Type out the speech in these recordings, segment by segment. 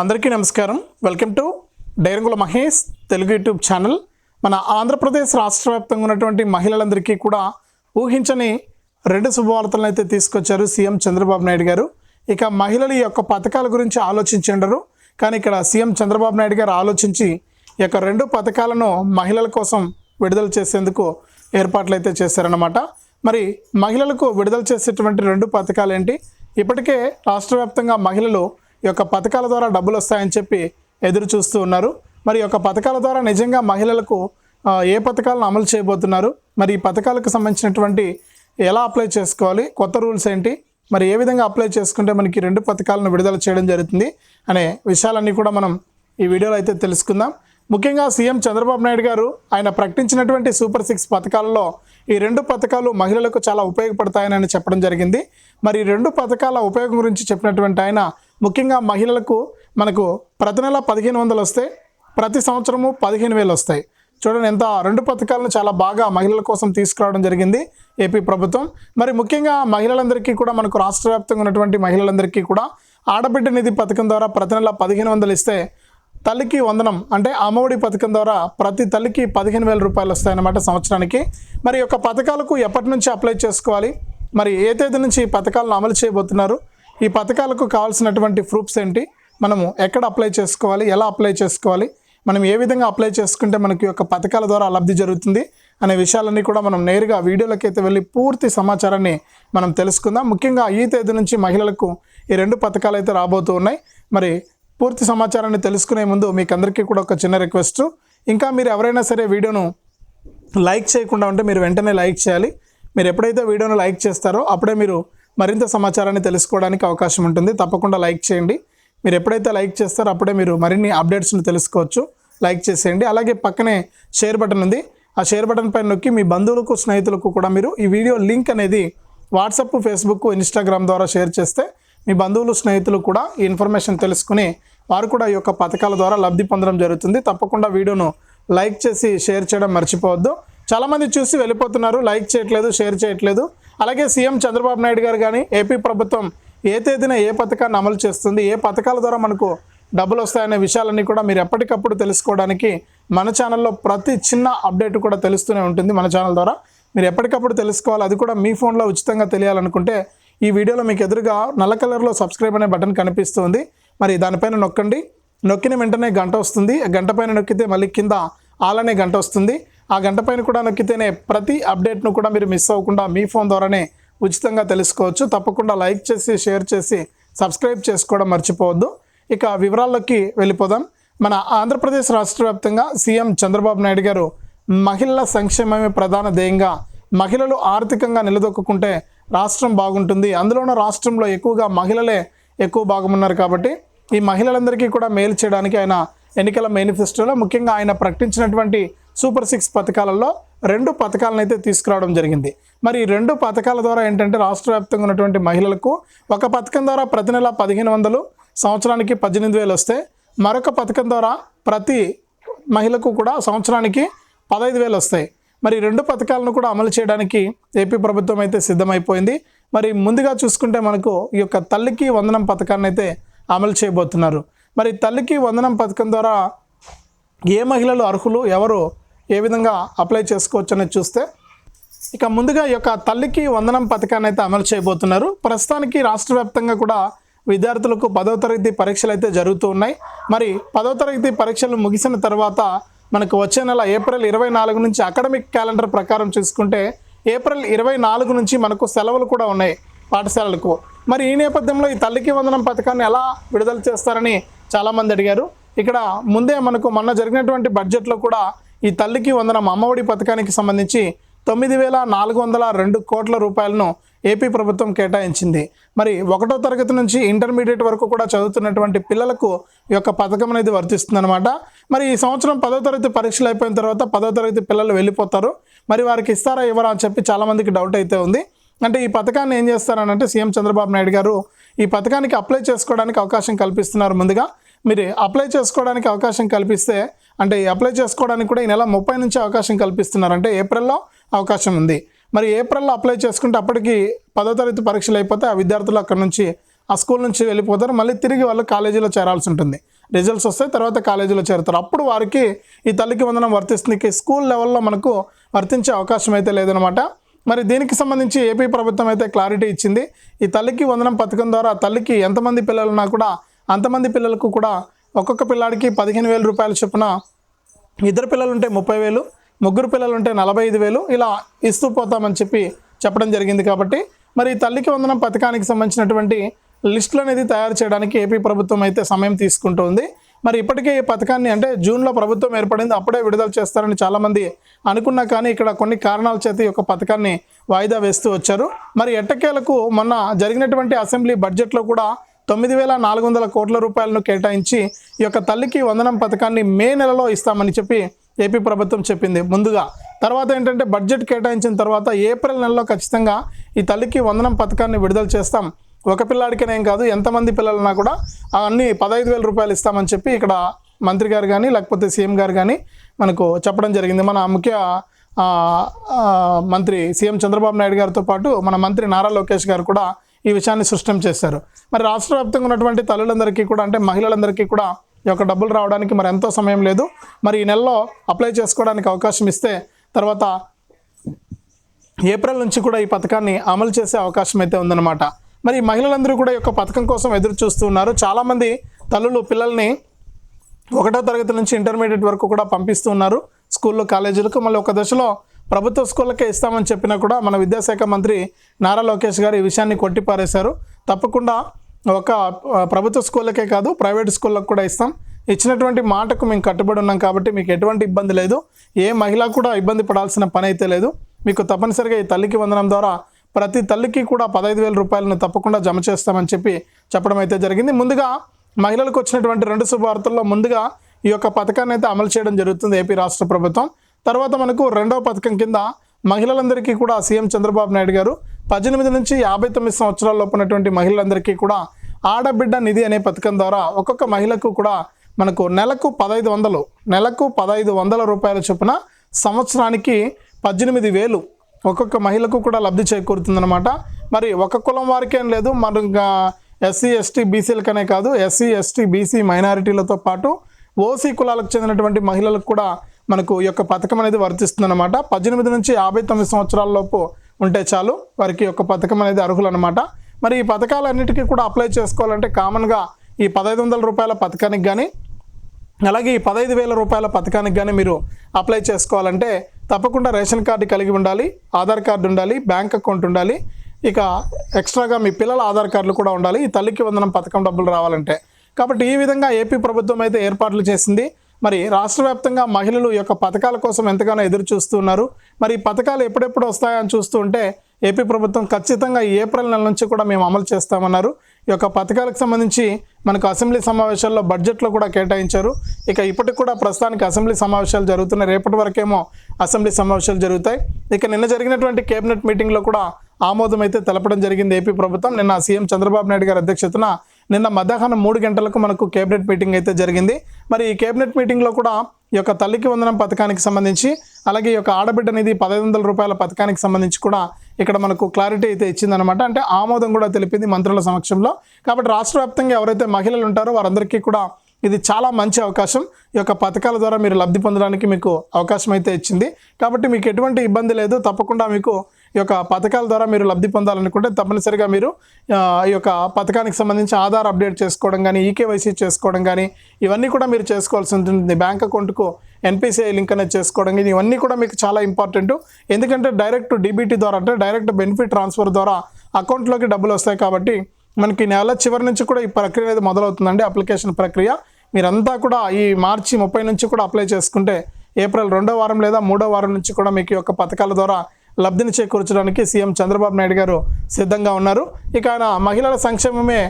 అందరికీ నమస్కారం. Welcome to Dairangula Mahesh Telugu YouTube channel. మన ఆంధ్రప్రదేశ్ రాష్ట్ర వ్యాప్తంగా ఉన్నటువంటి మహిళలందరికీ కూడా ఊహించని రెండు శుభవార్తలను అయితే తీసుకొచ్చారు సీఎం చంద్రబాబు నాయుడు గారు. ఇక మహిళల ఈ యొక్క పథకాల గురించి ఆలోచించిండరు కానీ ఇక్కడ సీఎం చంద్రబాబు నాయుడు గారు ఆలోచించి ఈ యొక్క రెండు పథకాలను మహిళల కోసం విడుదల చేసేందుకు ఏర్పాట్లు అయితే చేశారన్నమాట. మరి మహిళలకు విడుదల చేసేటువంటి రెండు పథకాలు ఏంటి? ఇప్పటికే రాష్ట్ర వ్యాప్తంగా మహిళలు యొక్క పథకాల ద్వారా డబ్బులు వస్తాయని చెప్పి ఎదురు చూస్తూ ఉన్నారు. మరి ఈ యొక్క పథకాల ద్వారా నిజంగా మహిళలకు ఏ పథకాలను అమలు చేయబోతున్నారు? మరి ఈ పథకాలకు సంబంధించినటువంటి ఎలా అప్లై చేసుకోవాలి? కొత్త రూల్స్ ఏంటి? మరి ఏ విధంగా అప్లై చేసుకుంటే మనకి రెండు పథకాలను విడుదల చేయడం జరుగుతుంది అనే విషయాలన్నీ కూడా మనం ఈ వీడియోలో అయితే తెలుసుకుందాం. ముఖ్యంగా సీఎం చంద్రబాబు నాయుడు గారు ఆయన ప్రకటించినటువంటి సూపర్ సిక్స్ పథకాలలో ఈ రెండు పథకాలు మహిళలకు చాలా ఉపయోగపడతాయని చెప్పడం జరిగింది. మరి రెండు పథకాల ఉపయోగం గురించి చెప్పినటువంటి ఆయన ముఖ్యంగా మహిళలకు మనకు ప్రతి నెల పదిహేను వందలు వస్తే ప్రతి సంవత్సరము పదిహేను వేలు వస్తాయి. చూడండి ఎంత రెండు పథకాలను చాలా బాగా మహిళల కోసం తీసుకురావడం జరిగింది ఏపీ ప్రభుత్వం. మరి ముఖ్యంగా మహిళలందరికీ కూడా మనకు రాష్ట్ర వ్యాప్తంగా ఉన్నటువంటి మహిళలందరికీ కూడా ఆడబిడ్డ నిధి పథకం ద్వారా ప్రతి నెల పదిహేను వందలు ఇస్తే తల్లికి వందనం అంటే అమ్మఒడి పథకం ద్వారా ప్రతి తల్లికి పదిహేను వేల రూపాయలు వస్తాయన్నమాట సంవత్సరానికి. మరి ఈ యొక్క పథకాలకు ఎప్పటి నుంచి అప్లై చేసుకోవాలి? మరి ఏ తేదీ నుంచి ఈ పథకాలను అమలు చేయబోతున్నారు? ఈ పథకాలకు కావాల్సినటువంటి ప్రూఫ్స్ ఏంటి? మనము ఎక్కడ అప్లై చేసుకోవాలి? ఎలా అప్లై చేసుకోవాలి? మనం ఏ విధంగా అప్లై చేసుకుంటే మనకి యొక్క పథకాల ద్వారా లబ్ధి జరుగుతుంది అనే విషయాలన్నీ కూడా మనం నేరుగా వీడియోలోకి అయితే వెళ్ళి పూర్తి సమాచారాన్ని మనం తెలుసుకుందాం. ముఖ్యంగా ఈ తేదీ నుంచి మహిళలకు ఈ రెండు పథకాలు అయితే రాబోతూ ఉన్నాయి. మరి పూర్తి సమాచారాన్ని తెలుసుకునే ముందు మీకు అందరికీ కూడా ఒక చిన్న రిక్వెస్ట్. ఇంకా మీరు ఎవరైనా సరే వీడియోను లైక్ చేయకుండా ఉంటే మీరు వెంటనే లైక్ చేయాలి. మీరు ఎప్పుడైతే వీడియోను లైక్ చేస్తారో అప్పుడే మీరు మరింత సమాచారాన్ని తెలుసుకోవడానికి అవకాశం ఉంటుంది. తప్పకుండా లైక్ చేయండి. మీరు ఎప్పుడైతే లైక్ చేస్తారో అప్పుడే మీరు మరిన్ని అప్డేట్స్ని తెలుసుకోవచ్చు. లైక్ చేసేయండి. అలాగే పక్కనే షేర్ బటన్ ఉంది. ఆ షేర్ బటన్ పైన నొక్కి మీ బంధువులకు స్నేహితులకు కూడా మీరు ఈ వీడియో లింక్ అనేది వాట్సాప్ ఫేస్బుక్ ఇన్స్టాగ్రామ్ ద్వారా షేర్ చేస్తే మీ బంధువులు స్నేహితులు కూడా ఈ ఇన్ఫర్మేషన్ తెలుసుకుని వారు కూడా ఈ యొక్క పథకాల ద్వారా లబ్ధి పొందడం జరుగుతుంది. తప్పకుండా వీడియోను లైక్ చేసి షేర్ చేయడం మర్చిపోవద్దు. చాలామంది చూసి వెళ్ళిపోతున్నారు. లైక్ చేయట్లేదు షేర్ చేయట్లేదు. అలాగే సీఎం చంద్రబాబు నాయుడు గారు కానీ ఏపీ ప్రభుత్వం ఏ తేదీన ఏ పథకాన్ని అమలు చేస్తుంది ఏ పథకాల ద్వారా మనకు డబ్బులు వస్తాయనే విషయాలన్నీ కూడా మీరు ఎప్పటికప్పుడు తెలుసుకోవడానికి మన ఛానల్లో ప్రతి చిన్న అప్డేట్ కూడా తెలుస్తూనే ఉంటుంది. మన ఛానల్ ద్వారా మీరు ఎప్పటికప్పుడు తెలుసుకోవాలి. అది కూడా మీ ఫోన్లో ఉచితంగా తెలియాలనుకుంటే ఈ వీడియోలో మీకు ఎదురుగా నల్ల కలర్లో సబ్స్క్రైబ్ అనే బటన్ కనిపిస్తుంది. మరి దానిపైన నొక్కండి. నొక్కిన వెంటనే గంట వస్తుంది. ఆ గంట పైన నొక్కితే మళ్ళీ కింద ఆలనే గంట వస్తుంది. ఆ గంట పైన కూడా నొక్కితేనే ప్రతి అప్డేట్ను కూడా మీరు మిస్ అవ్వకుండా మీ ఫోన్ ద్వారానే ఉచితంగా తెలుసుకోవచ్చు. తప్పకుండా లైక్ చేసి షేర్ చేసి సబ్స్క్రైబ్ చేసుకోవడం మర్చిపోవద్దు. ఇక వివరాల్లోకి వెళ్ళిపోదాం. మన ఆంధ్రప్రదేశ్ రాష్ట్ర వ్యాప్తంగా సీఎం చంద్రబాబు నాయుడు గారు మహిళల సంక్షేమమే ప్రధాన ధ్యేయంగా మహిళలు ఆర్థికంగా నిలదొక్కుంటే రాష్ట్రం బాగుంటుంది. అందులోనూ రాష్ట్రంలో ఎక్కువగా మహిళలే ఎక్కువ భాగం ఉన్నారు కాబట్టి ఈ మహిళలందరికీ కూడా మేలు చేయడానికి ఆయన ఎన్నికల మేనిఫెస్టోలో ముఖ్యంగా ఆయన ప్రకటించినటువంటి సూపర్ సిక్స్ పథకాలలో రెండు పథకాలను అయితే తీసుకురావడం జరిగింది. మరి ఈ రెండు పథకాల ద్వారా ఏంటంటే రాష్ట్ర వ్యాప్తంగా ఉన్నటువంటి మహిళలకు ఒక పథకం ద్వారా ప్రతి నెల పదిహేను వందలు సంవత్సరానికి పద్దెనిమిది వేలు వస్తే మరొక పథకం ద్వారా ప్రతి మహిళకు కూడా సంవత్సరానికి పదహైదు వేలు వస్తాయి. మరి రెండు పథకాలను కూడా అమలు చేయడానికి ఏపీ ప్రభుత్వం అయితే సిద్ధమైపోయింది. మరి ముందుగా చూసుకుంటే మనకు ఈ యొక్క తల్లికి వందనం పథకాన్ని అయితే అమలు చేయబోతున్నారు. మరి తల్లికి వందనం పథకం ద్వారా ఏ మహిళలు అర్హులు ఎవరు ఏ విధంగా అప్లై చేసుకోవచ్చు అనేది చూస్తే ఇక ముందుగా ఈ యొక్క తల్లికి వందనం పథకాన్ని అయితే అమలు చేయబోతున్నారు. ప్రస్తుతానికి రాష్ట్ర వ్యాప్తంగా కూడా విద్యార్థులకు పదో తరగతి పరీక్షలు అయితే జరుగుతూ ఉన్నాయి. మరి పదో తరగతి పరీక్షలు ముగిసిన తర్వాత మనకు వచ్చే నెల ఏప్రిల్ ఇరవై నాలుగు నుంచి అకాడమిక్ క్యాలెండర్ ప్రకారం చూసుకుంటే ఏప్రిల్ ఇరవై నాలుగు నుంచి మనకు సెలవులు కూడా ఉన్నాయి పాఠశాలలకు. మరి ఈ నేపథ్యంలో ఈ తల్లికి వందనం పథకాన్ని ఎలా విడుదల చేస్తారని చాలామంది అడిగారు. ఇక్కడ ముందే మనకు మొన్న జరిగినటువంటి బడ్జెట్లో కూడా ఈ తల్లికి వందనం అమ్మఒడి పథకానికి సంబంధించి తొమ్మిది వేల నాలుగు వందల రెండు కోట్ల రూపాయలను ఏపీ ప్రభుత్వం కేటాయించింది. మరి ఒకటో తరగతి నుంచి ఇంటర్మీడియట్ వరకు కూడా చదువుతున్నటువంటి పిల్లలకు ఈ యొక్క పథకం అనేది వర్తిస్తుందన్నమాట. మరి ఈ సంవత్సరం పదో తరగతి పరీక్షలు అయిపోయిన తర్వాత పదో తరగతి పిల్లలు వెళ్ళిపోతారు. మరి వారికి ఇస్తారా ఇవ్వరా అని చెప్పి చాలామందికి డౌట్ అయితే ఉంది. అంటే ఈ పథకాన్ని ఏం చేస్తారనంటే సీఎం చంద్రబాబు నాయుడు గారు ఈ పథకానికి అప్లై చేసుకోవడానికి అవకాశం కల్పిస్తున్నారు ముందుగా. మీరు అప్లై చేసుకోవడానికి అవకాశం కల్పిస్తే అంటే అప్లై చేసుకోవడానికి కూడా ఈ నెల ముప్పై నుంచి అవకాశం కల్పిస్తున్నారు. అంటే ఏప్రిల్లో అవకాశం ఉంది. మరి ఏప్రిల్లో అప్లై చేసుకుంటే అప్పటికి పదో తరగతి పరీక్షలు అయిపోతే ఆ విద్యార్థులు అక్కడ నుంచి ఆ స్కూల్ నుంచి వెళ్ళిపోతారు. మళ్ళీ తిరిగి వాళ్ళు కాలేజీలో చేరాల్సి ఉంటుంది. రిజల్ట్స్ వస్తాయి తర్వాత కాలేజీలో చేరుతారు. అప్పుడు వారికి ఈ తల్లికి వందనం వర్తిస్తుంది. స్కూల్ లెవెల్లో మనకు వర్తించే అవకాశం అయితే లేదనమాట మరి దీనికి సంబంధించి ఏపీ ప్రభుత్వం అయితే క్లారిటీ ఇచ్చింది. ఈ తల్లికి వందనం పథకం ద్వారా తల్లికి ఎంతమంది పిల్లలున్నా కూడా అంతమంది పిల్లలకు కూడా ఒక్కొక్క పిల్లాడికి పదిహేను వేల రూపాయల చొప్పున ఇద్దరు పిల్లలు ఉంటే ముప్పై వేలు ముగ్గురు పిల్లలు ఉంటే నలభై ఐదు వేలు ఇలా ఇస్తూ పోతామని చెప్పి చెప్పడం జరిగింది కాబట్టి మరి తల్లికి వందనం పథకానికి సంబంధించినటువంటి లిస్టులు అనేది తయారు చేయడానికి ఏపీ ప్రభుత్వం అయితే సమయం తీసుకుంటుంది. మరి ఇప్పటికే ఈ పథకాన్ని అంటే జూన్లో ప్రభుత్వం ఏర్పడింది అప్పుడే విడుదల చేస్తారని చాలామంది అనుకున్నా కానీ ఇక్కడ కొన్ని కారణాల చేత ఈ యొక్క పథకాన్ని వాయిదా వేస్తూ వచ్చారు. మరి ఎట్టకేలకు మొన్న జరిగినటువంటి అసెంబ్లీ బడ్జెట్లో కూడా తొమ్మిది వేల నాలుగు వందల కోట్ల రూపాయలను కేటాయించి ఈ యొక్క తల్లికి వందనం పథకాన్ని మే నెలలో ఇస్తామని చెప్పి ఏపీ ప్రభుత్వం చెప్పింది. ముందుగా తర్వాత ఏంటంటే బడ్జెట్ కేటాయించిన తర్వాత ఏప్రిల్ నెలలో ఖచ్చితంగా ఈ తల్లికి వందనం పథకాన్ని విడుదల చేస్తాం. ఒక పిల్లాడికనేం కాదు ఎంతమంది పిల్లలన్నా కూడా అన్ని పదహైదు వేల రూపాయలు ఇస్తామని చెప్పి ఇక్కడ మంత్రి గారు కానీ లేకపోతే సీఎం గారు కానీ మనకు చెప్పడం జరిగింది. మన ముఖ్య మంత్రి సీఎం చంద్రబాబు నాయుడు గారితో పాటు మన మంత్రి నారా లోకేష్ గారు కూడా ఈ విషయాన్ని స్పష్టం చేశారు. మరి రాష్ట్ర వ్యాప్తంగా ఉన్నటువంటి తల్లులందరికీ కూడా అంటే మహిళలందరికీ కూడా ఈ యొక్క డబ్బులు రావడానికి మరి ఎంతో సమయం లేదు. మరి ఈ నెలలో అప్లై చేసుకోవడానికి అవకాశం ఇస్తే తర్వాత ఏప్రిల్ నుంచి కూడా ఈ పథకాన్ని అమలు చేసే అవకాశం అయితే ఉందన్నమాట. మరి మహిళలందరూ కూడా ఈ యొక్క పథకం కోసం ఎదురు చూస్తూ ఉన్నారు. చాలామంది తల్లులు పిల్లల్ని ఒకటో తరగతి నుంచి ఇంటర్మీడియట్ వరకు కూడా పంపిస్తూ ఉన్నారు. స్కూల్లో కాలేజీలకు మళ్ళీ ఒక దశలో ప్రభుత్వ స్కూళ్ళకే ఇస్తామని చెప్పినా కూడా మన విద్యాశాఖ మంత్రి నారా లోకేష్ గారు ఈ విషయాన్ని కొట్టిపారేశారు. తప్పకుండా ఒక ప్రభుత్వ స్కూళ్ళకే కాదు ప్రైవేట్ స్కూళ్ళకు కూడా ఇస్తాం. ఇచ్చినటువంటి మాటకు మేము కట్టుబడి ఉన్నాం కాబట్టి మీకు ఎటువంటి ఇబ్బంది లేదు. ఏ మహిళ కూడా ఇబ్బంది పడాల్సిన పని అయితే లేదు. మీకు తప్పనిసరిగా ఈ తల్లికి వందనం ద్వారా ప్రతి తల్లికి కూడా పదహైదు వేల రూపాయలను తప్పకుండా జమ చేస్తామని చెప్పి చెప్పడం అయితే జరిగింది. ముందుగా మహిళలకు వచ్చినటువంటి రెండు శుభవార్తల్లో ముందుగా ఈ యొక్క పథకాన్ని అయితే అమలు చేయడం జరుగుతుంది ఏపీ రాష్ట్ర ప్రభుత్వం. తర్వాత మనకు రెండవ పథకం కింద మహిళలందరికీ కూడా సీఎం చంద్రబాబు నాయుడు గారు పద్దెనిమిది నుంచి యాభై తొమ్మిది సంవత్సరాల ఉన్నటువంటి మహిళలందరికీ కూడా ఆడబిడ్డ నిధి అనే పథకం ద్వారా ఒక్కొక్క మహిళకు కూడా మనకు నెలకు పదహైదు వందలు నెలకు పదహైదు వందల రూపాయల చొప్పున సంవత్సరానికి పద్దెనిమిది వేలు ఒక్కొక్క మహిళకు కూడా లబ్ధి చేకూరుతుందన్నమాట. మరి ఒక కులం వారికేం లేదు మన ఎస్సీ ఎస్టీ బీసీలకనే కాదు ఎస్సీ ఎస్టీ బీసీ మైనారిటీలతో పాటు ఓసీ కులాలకు చెందినటువంటి మహిళలకు కూడా మనకు ఈ యొక్క పథకం అనేది వర్తిస్తుందన్నమాట. పద్దెనిమిది నుంచి యాభై తొమ్మిది సంవత్సరాల లోపు ఉంటే చాలు వారికి యొక్క పథకం అనేది అర్హులు అనమాట మరి ఈ పథకాలన్నిటికీ కూడా అప్లై చేసుకోవాలంటే కామన్గా ఈ పదహైదు వందల రూపాయల పథకానికి కానీ అలాగే ఈ పదహైదు వేల రూపాయల పథకానికి కానీ మీరు అప్లై చేసుకోవాలంటే తప్పకుండా రేషన్ కార్డు కలిగి ఉండాలి ఆధార్ కార్డు ఉండాలి బ్యాంక్ అకౌంట్ ఉండాలి. ఇక ఎక్స్ట్రాగా మీ పిల్లల ఆధార్ కార్డులు కూడా ఉండాలి. ఈ తల్లికి వందనం పథకం డబ్బులు రావాలంటే. కాబట్టి ఈ విధంగా ఏపీ ప్రభుత్వం అయితే ఏర్పాట్లు చేసింది. మరి రాష్ట్ర వ్యాప్తంగా మహిళలు యొక్క పథకాల కోసం ఎంతగానో ఎదురు చూస్తున్నారు మరి ఈ పథకాలు ఎప్పుడెప్పుడు వస్తాయని చూస్తుంటే ఏపీ ప్రభుత్వం ఖచ్చితంగా ఈ ఏప్రిల్ నెల నుంచి కూడా మేము అమలు చేస్తామన్నారు. ఈ యొక్క పథకాలకు సంబంధించి మనకు అసెంబ్లీ సమావేశాల్లో బడ్జెట్లో కూడా కేటాయించారు. ఇక ఇప్పటికి కూడా ప్రస్తుతానికి అసెంబ్లీ సమావేశాలు జరుగుతున్నాయి. రేపటి వరకేమో అసెంబ్లీ సమావేశాలు జరుగుతాయి. ఇక నిన్న జరిగినటువంటి కేబినెట్ మీటింగ్లో కూడా ఆమోదం అయితే తెలపడం జరిగింది ఏపీ ప్రభుత్వం. నిన్న సీఎం చంద్రబాబు నాయుడు గారి అధ్యక్షతన నిన్న మధ్యాహ్నం మూడు గంటలకు మనకు కేబినెట్ మీటింగ్ అయితే జరిగింది. మరి ఈ కేబినెట్ మీటింగ్లో కూడా ఈ యొక్క తల్లికి వందనం పథకానికి సంబంధించి అలాగే ఈ యొక్క ఆడబిడ్డ అనేది పదహైదు వందల రూపాయల పథకానికి సంబంధించి కూడా ఇక్కడ మనకు క్లారిటీ అయితే ఇచ్చిందనమాట అంటే ఆమోదం కూడా తెలిపింది మంత్రుల సమక్షంలో. కాబట్టి రాష్ట్ర వ్యాప్తంగా ఎవరైతే మహిళలు ఉంటారో వారందరికీ కూడా ఇది చాలా మంచి అవకాశం. ఈ యొక్క పథకాల ద్వారా మీరు లబ్ధి పొందడానికి మీకు అవకాశం అయితే ఇచ్చింది. కాబట్టి మీకు ఎటువంటి ఇబ్బంది లేదు. తప్పకుండా మీకు ఈ యొక్క పథకాల ద్వారా మీరు లబ్ధి పొందాలనుకుంటే తప్పనిసరిగా మీరు ఈ యొక్క పథకానికి సంబంధించి ఆధార్ అప్డేట్ చేసుకోవడం కానీ ఈకేవైసీ చేసుకోవడం కానీ ఇవన్నీ కూడా మీరు చేసుకోవాల్సి ఉంటుంది. బ్యాంక్ అకౌంట్కు ఎన్పిసిఐ లింక్ అనేది చేసుకోవడం కానీ ఇవన్నీ కూడా మీకు చాలా ఇంపార్టెంట్. ఎందుకంటే డైరెక్ట్ డీబీటీ ద్వారా అంటే డైరెక్ట్ బెనిఫిట్ ట్రాన్స్ఫర్ ద్వారా అకౌంట్లోకి డబ్బులు వస్తాయి కాబట్టి మనకి ఈ నెల చివరి నుంచి కూడా ఈ ప్రక్రియ అనేది మొదలవుతుందండి. అప్లికేషన్ ప్రక్రియ. మీరంతా కూడా ఈ మార్చి ముప్పై నుంచి కూడా అప్లై చేసుకుంటే ఏప్రిల్ రెండో వారం లేదా మూడో వారం నుంచి కూడా మీకు ఈ యొక్క పథకాల ద్వారా లబ్ధిని చేకూర్చడానికి సీఎం చంద్రబాబు నాయుడు గారు సిద్ధంగా ఉన్నారు. ఇక ఆయన మహిళల సంక్షేమమే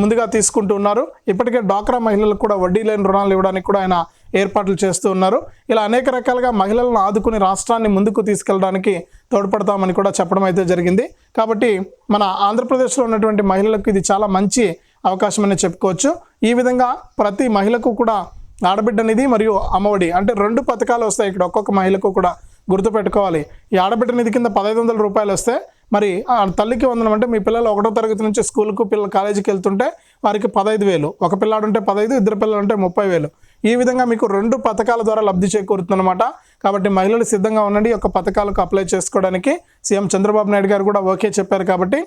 ముందుగా తీసుకుంటూ ఉన్నారు. ఇప్పటికే డ్వాక్రా మహిళలకు కూడా వడ్డీ లేని రుణాలు ఇవ్వడానికి కూడా ఆయన ఏర్పాట్లు చేస్తూ ఉన్నారు. ఇలా అనేక రకాలుగా మహిళలను ఆదుకుని రాష్ట్రాన్ని ముందుకు తీసుకెళ్ళడానికి తోడ్పడతామని కూడా చెప్పడం అయితే జరిగింది. కాబట్టి మన ఆంధ్రప్రదేశ్లో ఉన్నటువంటి మహిళలకు ఇది చాలా మంచి అవకాశం అని చెప్పుకోవచ్చు. ఈ విధంగా ప్రతి మహిళకు కూడా ఆడబిడ్డనిది మరియు అమ్మఒడి అంటే రెండు పథకాలు వస్తాయి. ఇక్కడ ఒక్కొక్క మహిళకు కూడా గుర్తుపెట్టుకోవాలి. ఈ ఆడబిడ్డ నిధి కింద పదహైదు వందల రూపాయలు వస్తే మరి ఆ తల్లికి వందనం అంటే మీ పిల్లలు ఒకటో తరగతి నుంచి స్కూల్కు పిల్లలు కాలేజీకి వెళ్తుంటే వారికి పదహైదు వేలు. ఒక పిల్లాడు ఉంటే పదహైదు ఇద్దరు పిల్లలు ఉంటే ముప్పై వేలు. ఈ విధంగా మీకు రెండు పథకాల ద్వారా లబ్ధి చేకూరుతుందన్నమాట. కాబట్టి మహిళలు సిద్ధంగా ఉండండి. ఈ యొక్క పథకాలకు అప్లై చేసుకోవడానికి సీఎం చంద్రబాబు నాయుడు గారు కూడా ఓకే చెప్పారు కాబట్టి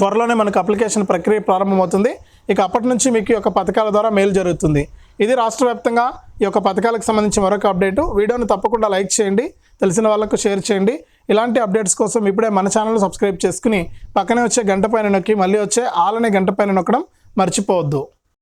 త్వరలోనే మనకు అప్లికేషన్ ప్రక్రియ ప్రారంభమవుతుంది. ఇక అప్పటి నుంచి మీకు ఈ యొక్క పథకాల ద్వారా మేలు జరుగుతుంది. ఇది రాష్ట్ర వ్యాప్తంగా ఈ యొక్క పథకాలకు సంబంధించి మరొక అప్డేటు. వీడియోని తప్పకుండా లైక్ చేయండి తెలిసిన వాళ్ళకు షేర్ చేయండి. ఇలాంటి అప్డేట్స్ కోసం ఇప్పుడే మన ఛానల్ సబ్స్క్రైబ్ చేసుకుని పక్కనే వచ్చే గంట పైన నొక్కి మళ్ళీ వచ్చే ఆలనే గంట పైన నొక్కడం మర్చిపోవద్దు.